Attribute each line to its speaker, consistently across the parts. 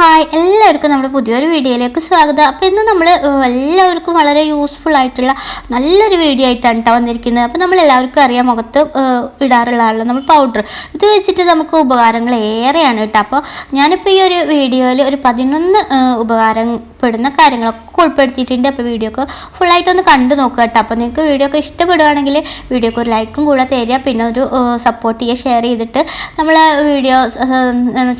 Speaker 1: Hi എല്ലാവർക്കും നമ്മുടെ പുതിയൊരു വീഡിയോയിലേക്ക് സ്വാഗതം. അപ്പോൾ ഇന്ന് നമ്മൾ എല്ലാവർക്കും വളരെ യൂസ്ഫുൾ ആയിട്ടുള്ള നല്ലൊരു വീഡിയോ ആയിട്ടാണ് കേട്ടോ വന്നിരിക്കുന്നത്. അപ്പോൾ നമ്മൾ എല്ലാവർക്കും അറിയാം മുഖത്ത് ഏഹ്, ഇടാറുള്ള ആൾ നമ്മൾ പൗഡർ ഇത് വെച്ചിട്ട് നമുക്ക് ഉപകാരങ്ങൾ ഏറെയാണ് കേട്ടോ അപ്പോൾ ഞാനിപ്പോൾ ഈ ഒരു വീഡിയോയിൽ ഒരു പതിനൊന്ന് ഉപകാരം ഉപകാരപ്പെടുന്ന കാര്യങ്ങളൊക്കെ ഉൾപ്പെടുത്തിയിട്ടുണ്ട്. അപ്പോൾ വീഡിയോ ഒക്കെ ഫുള്ളായിട്ടൊന്ന് കണ്ടു നോക്കുക കേട്ടോ അപ്പോൾ നിങ്ങൾക്ക് വീഡിയോ ഒക്കെ ഇഷ്ടപ്പെടുകയാണെങ്കിൽ വീഡിയോക്ക് ഒരു ലൈക്കും കൂടെ തരിക. പിന്നെ ഒരു സപ്പോർട്ട് ചെയ്യുക ഷെയർ ചെയ്തിട്ട് നമ്മളെ വീഡിയോ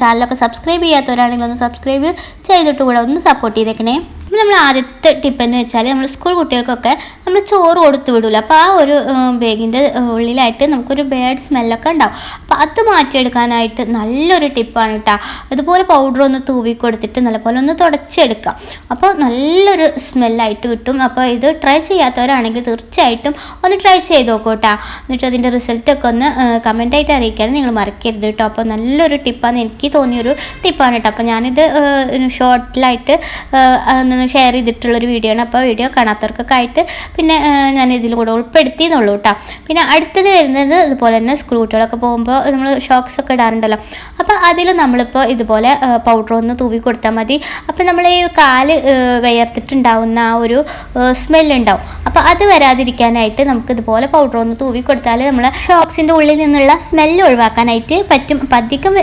Speaker 1: ചാനലൊക്കെ സബ്സ്ക്രൈബ് ചെയ്യാത്തവരാണെങ്കിൽ ഒന്ന് സബ്സ്ക്രൈബ് ചെയ്തിട്ട് കൂടെ ഒന്ന് സപ്പോർട്ട് ചെയ്തേക്കണേ. അപ്പോൾ നമ്മൾ ആദ്യത്തെ ടിപ്പ് എന്ന് വെച്ചാൽ നമ്മൾ സ്കൂൾ കുട്ടികൾക്കൊക്കെ നമ്മൾ ചോറ് കൊടുത്തു വിടില്ല അപ്പോൾ ആ ഒരു ബാഗിന്റെ ഉള്ളിലായിട്ട് നമുക്കൊരു ബേഡ് സ്മെല്ലൊക്കെ ഉണ്ടാവും. അപ്പോൾ അത് മാറ്റിയെടുക്കാനായിട്ട് നല്ലൊരു ടിപ്പാണ് കേട്ടോ അതുപോലെ പൗഡർ ഒന്ന് തൂവി കൊടുത്തിട്ട് നല്ലപോലെ ഒന്ന് തുടച്ചെടുക്കാം അപ്പോൾ നല്ലൊരു സ്മെല്ലായിട്ട് കിട്ടും. അപ്പോൾ ഇത് ട്രൈ ചെയ്യാത്തവരാണെങ്കിൽ തീർച്ചയായിട്ടും ഒന്ന് ട്രൈ ചെയ്ത് നോക്കൂ കേട്ടോ എന്നിട്ട് അതിന്റെ റിസൾട്ടൊക്കെ ഒന്ന് കമന്റായിട്ട് അറിയിക്കാൻ നിങ്ങൾ മറക്കരുത് കേട്ടോ അപ്പോൾ നല്ലൊരു ടിപ്പാണ് എനിക്ക് തോന്നിയൊരു ടിപ്പാണ് കേട്ടോ അപ്പോൾ ഞാനിത് ഷോർട്ടിലായിട്ട് ഷെയർ ചെയ്തിട്ടുള്ളൊരു വീഡിയോ ആണ്. അപ്പോൾ വീഡിയോ കാണാത്തവർക്കൊക്കെ ആയിട്ട് പിന്നെ ഞാൻ ഇതിൽ കൂടെ ഉൾപ്പെടുത്തി എന്നുള്ളൂ കേട്ടോ പിന്നെ അടുത്തത് വരുന്നത് ഇതുപോലെ തന്നെ സ്ക്രൂട്ടുകളൊക്കെ പോകുമ്പോൾ നമ്മൾ ഷോക്സ് ഒക്കെ ഇടാറുണ്ടല്ലോ. അപ്പോൾ അതിൽ നമ്മളിപ്പോൾ ഇതുപോലെ പൗഡർ ഒന്ന് തൂവി കൊടുത്താൽ മതി. അപ്പോൾ നമ്മൾ ഈ കാൽ വിയർത്തിട്ടുണ്ടാവുന്ന ആ ഒരു സ്മെല്ലുണ്ടാവും അപ്പോൾ അത് വരാതിരിക്കാനായിട്ട് നമുക്ക് ഇതുപോലെ പൗഡർ ഒന്ന് തൂവി കൊടുത്താൽ നമ്മൾ ഷോക്സിന്റെ ഉള്ളിൽ നിന്നുള്ള സ്മെല്ല് ഒഴിവാക്കാനായിട്ട് പറ്റും. അപ്പം അധികം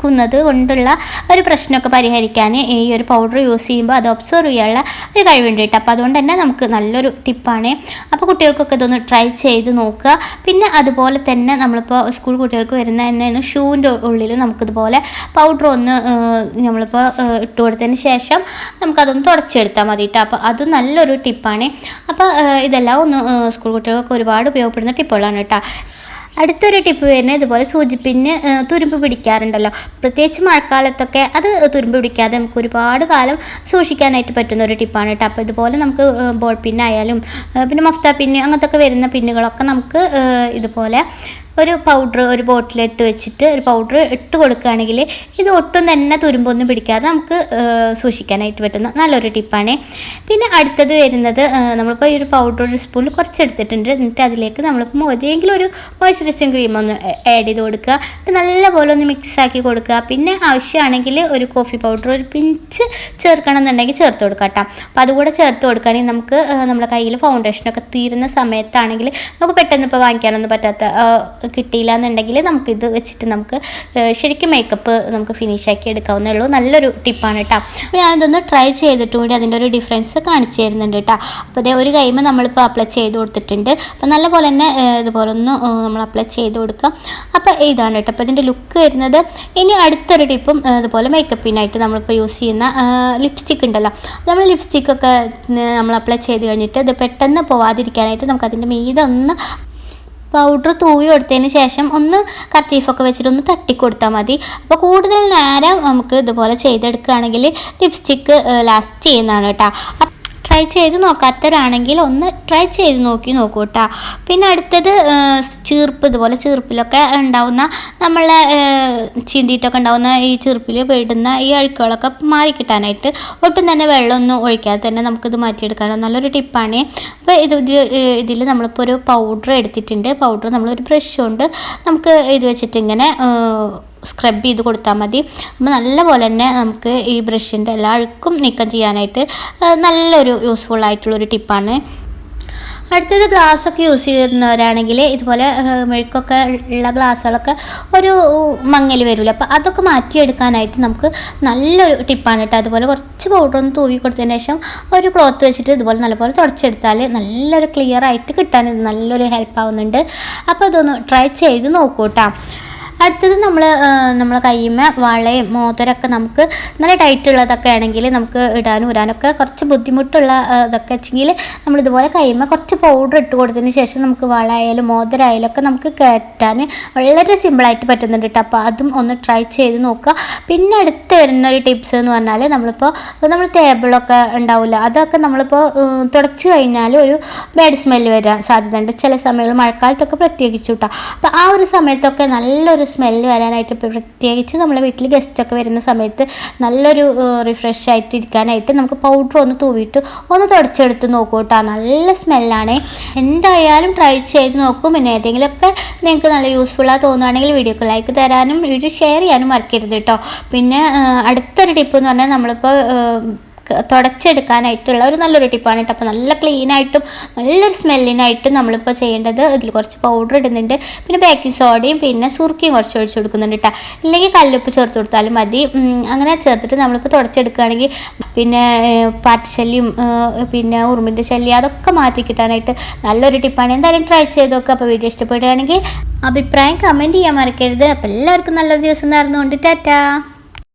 Speaker 1: വിയർക്കുന്നത് കൊണ്ടുള്ള ഒരു പ്രശ്നമൊക്കെ പരിഹരിക്കാൻ ഈ ഒരു പൗഡർ യൂസ് ചെയ്യുമ്പോൾ അത് ഒബ്സർവ് ചെയ്യാനുള്ള ഒരു കഴിവുണ്ട് കേട്ടോ. അപ്പോൾ അതുകൊണ്ട് തന്നെ നമുക്ക് നല്ലൊരു ടിപ്പാണ് അപ്പോൾ കുട്ടികൾക്കൊക്കെ ഇതൊന്ന് ട്രൈ ചെയ്ത് നോക്കുക. പിന്നെ അതുപോലെ തന്നെ നമ്മളിപ്പോൾ സ്കൂൾ കുട്ടികൾക്ക് വരുന്ന തന്നെയാണ് ഷൂവിന്റെ ഉള്ളിൽ നമുക്കിതുപോലെ പൗഡർ ഒന്ന് നമ്മളിപ്പോൾ ഇട്ട് കൊടുത്തതിന് ശേഷം നമുക്കതൊന്ന് തുടച്ചെടുത്താൽ മതി കേട്ടോ. അപ്പോൾ അത് നല്ലൊരു ടിപ്പാണ് അപ്പോൾ ഇതെല്ലാം ഒന്ന് സ്കൂൾ കുട്ടികൾക്ക് ഒരുപാട് ഉപയോഗപ്പെടുന്ന ടിപ്പുകളാണ് കേട്ടോ. അടുത്തൊരു ടിപ്പ് വരുന്നത് ഇതുപോലെ സൂചിപ്പിന് തുരുമ്പ് പിടിക്കാറുണ്ടല്ലോ. പ്രത്യേകിച്ച് മഴക്കാലത്തൊക്കെ അത് തുരുമ്പ് പിടിക്കാതെ നമുക്ക് ഒരുപാട് കാലം സൂക്ഷിക്കാനായിട്ട് പറ്റുന്ന ഒരു ടിപ്പാണ് കേട്ടോ. അപ്പോൾ ഇതുപോലെ നമുക്ക് ബോൾ പിന്നായാലും പിന്നെ മഫ്ത പിന്നെ അങ്ങനത്തെ ഒക്കെ വരുന്ന പിന്നുകളൊക്കെ നമുക്ക് ഇതുപോലെ ഒരു പൗഡർ ഒരു ബോട്ടിലിട്ട് വെച്ചിട്ട് ഒരു പൗഡർ ഇട്ട് കൊടുക്കുകയാണെങ്കിൽ ഇത് ഒട്ടും തന്നെ തുരുമ്പൊന്നും പിടിക്കാതെ നമുക്ക് സൂക്ഷിക്കാനായിട്ട് പറ്റുന്ന നല്ലൊരു ടിപ്പാണ് പിന്നെ അടുത്തത് വരുന്നത് നമ്മളിപ്പോൾ ഈ ഒരു പൗഡർ ഒരു സ്പൂണിൽ കുറച്ച് എടുത്തിട്ടുണ്ട്. എന്നിട്ട് അതിലേക്ക് നമ്മളിപ്പോൾ ഏതെങ്കിലും ഒരു മോയ്സ്ചറൈസിങ് ക്രീം ഒന്ന് ആഡ് ചെയ്ത് കൊടുക്കുക. നല്ലപോലെ ഒന്ന് മിക്സ് ആക്കി കൊടുക്കുക. പിന്നെ ആവശ്യമാണെങ്കിൽ ഒരു കോഫി പൗഡർ ഒരു പിഞ്ച് ചേർക്കണം എന്നുണ്ടെങ്കിൽ ചേർത്ത് കൊടുക്കുക കേട്ടോ. അപ്പോൾ അതുകൂടെ ചേർത്ത് കൊടുക്കുകയാണെങ്കിൽ നമുക്ക് നമ്മുടെ കയ്യിൽ ഫൗണ്ടേഷനൊക്കെ തീരുന്ന സമയത്താണെങ്കിൽ നമുക്ക് പെട്ടെന്ന് ഇപ്പോൾ വാങ്ങിക്കാനൊന്നും പറ്റാത്ത കിട്ടിയില്ല എന്നുണ്ടെങ്കിൽ നമുക്കിത് വെച്ചിട്ട് നമുക്ക് ശരിക്കും മേക്കപ്പ് നമുക്ക് ഫിനിഷ് ആക്കി എടുക്കാവുന്നേ ഉള്ളൂ. നല്ലൊരു ടിപ്പാണ് കേട്ടോ അപ്പോൾ ഞാനിതൊന്ന് ട്രൈ ചെയ്തിട്ടും കൂടി അതിന്റെ ഒരു ഡിഫറൻസ് കാണിച്ചു തരുന്നുണ്ട് കേട്ടോ അപ്പോൾ ഇതേ ഒരു കൈമ നമ്മളിപ്പോൾ അപ്ലൈ ചെയ്ത് കൊടുത്തിട്ടുണ്ട്. അപ്പോൾ നല്ലപോലെ തന്നെ ഇതുപോലെ ഒന്ന് നമ്മൾ അപ്ലൈ ചെയ്ത് കൊടുക്കാം. അപ്പോൾ ഇതാണ് കേട്ടോ അപ്പോൾ ഇതിന്റെ ലുക്ക് വരുന്നത് ഇനി അടുത്തൊരു ടിപ്പും അതുപോലെ മേക്കപ്പിനായിട്ട് നമ്മളിപ്പോൾ യൂസ് ചെയ്യുന്ന ലിപ്സ്റ്റിക് ഉണ്ടല്ലോ. നമ്മൾ ലിപ്സ്റ്റിക്കൊക്കെ നമ്മൾ അപ്ലൈ ചെയ്ത് കഴിഞ്ഞിട്ട് ഇത് പെട്ടെന്ന് പോവാതിരിക്കാനായിട്ട് നമുക്ക് അതിന്റെ മീതെ ഒന്ന് പൗഡർ തൂവി കൊടുത്തതിന് ശേഷം ഒന്ന് കർച്ചീഫൊക്കെ വെച്ചിട്ട് ഒന്ന് തട്ടി കൊടുത്താൽ മതി. അപ്പോൾ കൂടുതൽ നേരം നമുക്ക് ഇതുപോലെ ചെയ്തെടുക്കുകയാണെങ്കിൽ ലിപ്സ്റ്റിക്ക് ലാസ്റ്റ് ചെയ്യുന്നതാണ് കേട്ടോ. ട്രൈ ചെയ്ത് നോക്കാത്തവരാണെങ്കിൽ ഒന്ന് ട്രൈ ചെയ്ത് നോക്കി നോക്കൂ കേട്ടോ പിന്നെ അടുത്തത് ചീർപ്പ്. ഇതുപോലെ ചീർപ്പിലൊക്കെ ഉണ്ടാവുന്ന നമ്മളെ ചീന്തിയിട്ടൊക്കെ ഉണ്ടാവുന്ന ഈ ചീർപ്പിൽ പെടുന്ന ഈ അഴുക്കുകളൊക്കെ മാറി കിട്ടാനായിട്ട് ഒട്ടും തന്നെ വെള്ളമൊന്നും ഒഴിക്കാതെ തന്നെ നമുക്കിത് മാറ്റിയെടുക്കാനുള്ള നല്ലൊരു ടിപ്പാണ് അപ്പോൾ ഇത് ഇതിൽ നമ്മളിപ്പോൾ ഒരു പൗഡർ എടുത്തിട്ടുണ്ട്. പൗഡർ നമ്മളൊരു ബ്രഷ് കൊണ്ട് നമുക്ക് ഇത് വെച്ചിട്ട് ഇങ്ങനെ സ്ക്രബ് ചെയ്ത് കൊടുത്താൽ മതി. അപ്പോൾ നല്ലപോലെ തന്നെ നമുക്ക് ഈ ബ്രഷിന്റെ എല്ലാ അഴുക്കും നീക്കം ചെയ്യാനായിട്ട് നല്ലൊരു യൂസ്ഫുൾ ആയിട്ടുള്ളൊരു ടിപ്പാണ് അടുത്തത് ഗ്ലാസ് ഒക്കെ യൂസ് ചെയ്യുന്നവരാണെങ്കിൽ ഇതുപോലെ മെഴുക്കൊക്കെ ഉള്ള ഗ്ലാസ്സുകളൊക്കെ ഒരു മങ്ങൽ വരില്ല അപ്പോൾ അതൊക്കെ മാറ്റിയെടുക്കാനായിട്ട് നമുക്ക് നല്ലൊരു ടിപ്പാണ് കേട്ടോ അതുപോലെ കുറച്ച് പൗഡർ ഒന്ന് തൂവി കൊടുത്തതിന് ശേഷം ഒരു ക്ലോത്ത് വെച്ചിട്ട് ഇതുപോലെ നല്ലപോലെ തുടച്ചെടുത്താൽ നല്ലൊരു ക്ലിയർ ആയിട്ട് കിട്ടാൻ ഇത് നല്ലൊരു ഹെൽപ്പ് ആവുന്നുണ്ട്. അപ്പോൾ ഇതൊന്ന് ട്രൈ ചെയ്ത് നോക്കൂ അടുത്തത് നമ്മൾ നമ്മളെ കയ്യുമ്മ വളയും മോതിരമൊക്കെ നമുക്ക് നല്ല ടൈറ്റ് ഉള്ളതൊക്കെ ആണെങ്കിൽ നമുക്ക് ഇടാനും ഇടാനൊക്കെ കുറച്ച് ബുദ്ധിമുട്ടുള്ള ഇതൊക്കെ വെച്ചെങ്കിൽ നമ്മൾ ഇതുപോലെ കയ്യുമ്മ കുറച്ച് പൗഡർ ഇട്ട് കൊടുത്തതിന് ശേഷം നമുക്ക് വളയായാലും മോതിരമായാലും ഒക്കെ നമുക്ക് കയറ്റാൻ വളരെ സിമ്പിളായിട്ട് പറ്റുന്നുണ്ട് കേട്ടോ അപ്പോൾ അതും ഒന്ന് ട്രൈ ചെയ്ത് നോക്കുക പിന്നെ അടുത്ത് വരുന്ന ഒരു ടിപ്സ് എന്ന് പറഞ്ഞാൽ നമ്മളിപ്പോൾ നമ്മൾ ടേബിളൊക്കെ ഉണ്ടാവില്ല അതൊക്കെ നമ്മളിപ്പോൾ തുടച്ച് കഴിഞ്ഞാൽ ഒരു ബാഡ് സ്മെല്ല് വരാൻ സാധ്യതയുണ്ട്. ചില സമയങ്ങളിൽ മഴക്കാലത്തൊക്കെ പ്രത്യേകിച്ചു കേട്ടോ അപ്പോൾ ആ ഒരു സമയത്തൊക്കെ നല്ലൊരു സ്മെല്ല് വരാനായിട്ട് പ്രത്യേകിച്ച് നമ്മളെ വീട്ടിൽ ഗസ്റ്റൊക്കെ വരുന്ന സമയത്ത് നല്ലൊരു റിഫ്രഷ് ആയിട്ട് ഇരിക്കാനായിട്ട് നമുക്ക് പൗഡർ ഒന്ന് തൂവിയിട്ട് ഒന്ന് തുടച്ചെടുത്ത് നോക്കൂ കേട്ടോ. നല്ല സ്മെല്ലാണ് എന്തായാലും ട്രൈ ചെയ്ത് നോക്കും. പിന്നെ ഏതെങ്കിലുമൊക്കെ നിങ്ങൾക്ക് നല്ല യൂസ്ഫുള്ളാണ് തോന്നുകയാണെങ്കിൽ വീഡിയോക്ക് ലൈക്ക് തരാനും വീഡിയോ ഷെയർ ചെയ്യാനും മറക്കരുത് കേട്ടോ. പിന്നെ അടുത്തൊരു ടിപ്പ് എന്ന് പറഞ്ഞാൽ നമ്മളിപ്പോൾ തുടച്ചെടുക്കാനായിട്ടുള്ള ഒരു നല്ലൊരു ടിപ്പാണ് കേട്ടോ. അപ്പോൾ നല്ല ക്ലീനായിട്ടും നല്ലൊരു സ്മെല്ലിനായിട്ടും നമ്മളിപ്പോൾ ചെയ്യേണ്ടത് ഇതിൽ കുറച്ച് പൗഡർ ഇടുന്നുണ്ട്. പിന്നെ ബേക്കിംഗ് സോഡയും പിന്നെ സുറുക്കിയും കുറച്ച് ഒഴിച്ച് കൊടുക്കുന്നുണ്ട് കേട്ടോ. ഇല്ലെങ്കിൽ കല്ലുപ്പ് ചേർത്ത് കൊടുത്താലും മതി. അങ്ങനെ ചേർത്തിട്ട് നമ്മളിപ്പോൾ തുടച്ചെടുക്കുകയാണെങ്കിൽ പിന്നെ പാറ്റ് പാറ്റശല്യം പിന്നെ ഉറുമ്പിന്റെ ശല്യം അതൊക്കെ മാറ്റി കിട്ടാനായിട്ട് നല്ലൊരു ടിപ്പാണ്. എന്തായാലും ട്രൈ ചെയ്ത് നോക്കുക അപ്പോൾ വീഡിയോ ഇഷ്ടപ്പെടുകയാണെങ്കിൽ അഭിപ്രായം കമന്റ് ചെയ്യാൻ മറക്കരുത്. അപ്പോൾ എല്ലാവർക്കും നല്ലൊരു ദിവസം നേർന്നുകൊണ്ട്. ടാറ്റാ.